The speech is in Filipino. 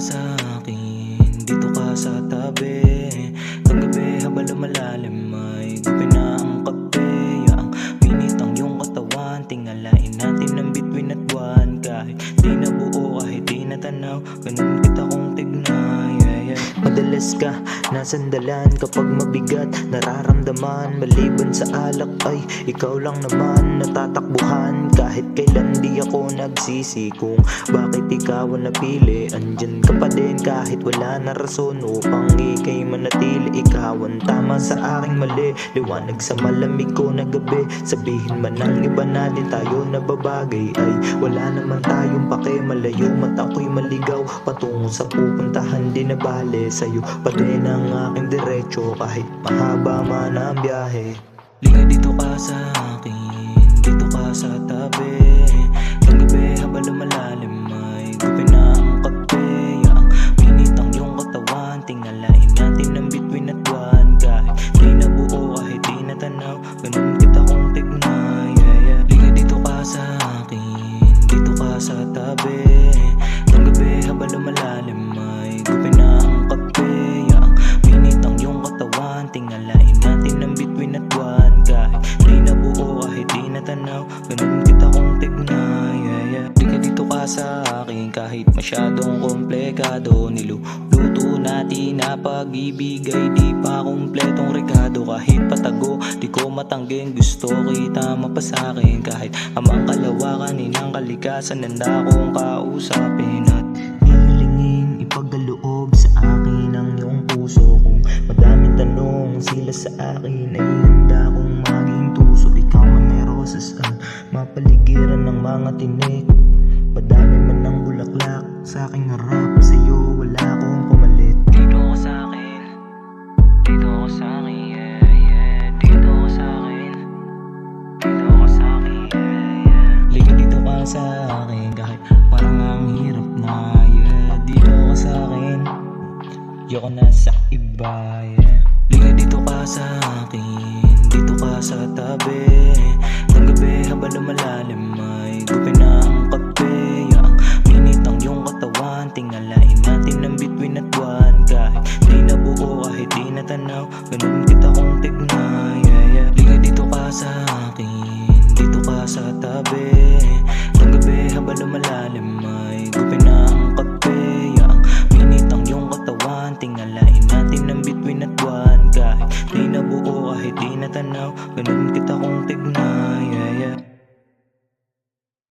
sa akin Dito ka sa tabi. Kagabi habang lumalalim ay Gupi na ang kape. Ang minit ang iyong katawan Tingalain natin ang bituin at buwan. Kahit di na buo kahit di na tanaw Ganun kita kong tignan yeah, yeah. Madalas ka nasandalan kapag mabigat Nararamdaman. Maliban sa alak ay Ikaw lang naman natatakbuhan Kahit kailan di ako nagsisi Kung bakit ikaw ang napili? Andyan ka pa din kahit wala na rason Upang ikay manatili. Ikaw ang tama sa aking mali. Liwanag sa malamig ko na gabi. Sabihin man ng iba natin tayo nababagay Ay wala naman tayong pake. Malayo mata ko'y maligaw. Patungo sa pupuntahan di na bale. Sa'yo pa din ang aking diretsyo Kahit mahaba man ang biyahe. Liga dito ka sa akin. Dito ka sa tabi Ganun kita kong tignan yeah, yeah. Liga dito ka sa akin Dito ka sa tabi Kagabi habang lumalalim ay Gupi na ang kape Ang minit ang iyong katawan Tingalain natin ang bituin at buwan Kahit di na buo kahit di na tanaw Ganun kita kong tignan yeah, yeah. Di dito ka sa akin Kahit masyadong komplikado Niluluto natin na pag-ibig Ay di pa kumpletong rekado Kahit patago di ko matangging Gusto. Kita mapasakin Kahit amang kalawakan Inang kalikasan Nanda kong kausapin At hihilingin Ipagaloob sa akin ang iyong puso. Kung madaming tanong sila sa akin Ay handa kong maging tuso. Ikaw man may roses ang mapaligiran ng mga tinik. Madami man ng bulaklak sa aking harap wala sa akin Kahit parang ang hirap na yeah. Dito ka sa akin Yoko na sa iba yeah. Liga dito ka sa akin Dito ka sa tabi Kagabi habang lumalalim ay Gupi na ang kape Ang minit ang iyong katawan Tingalain natin ang bituin at buwan Kahit di na buo kahit di na tanaw Ganun kita kong tignan yeah, yeah. Liga dito ka sa akin Dito ka sa tabi Kahit di na buo kahit di na tanaw Ganun kita kong tignan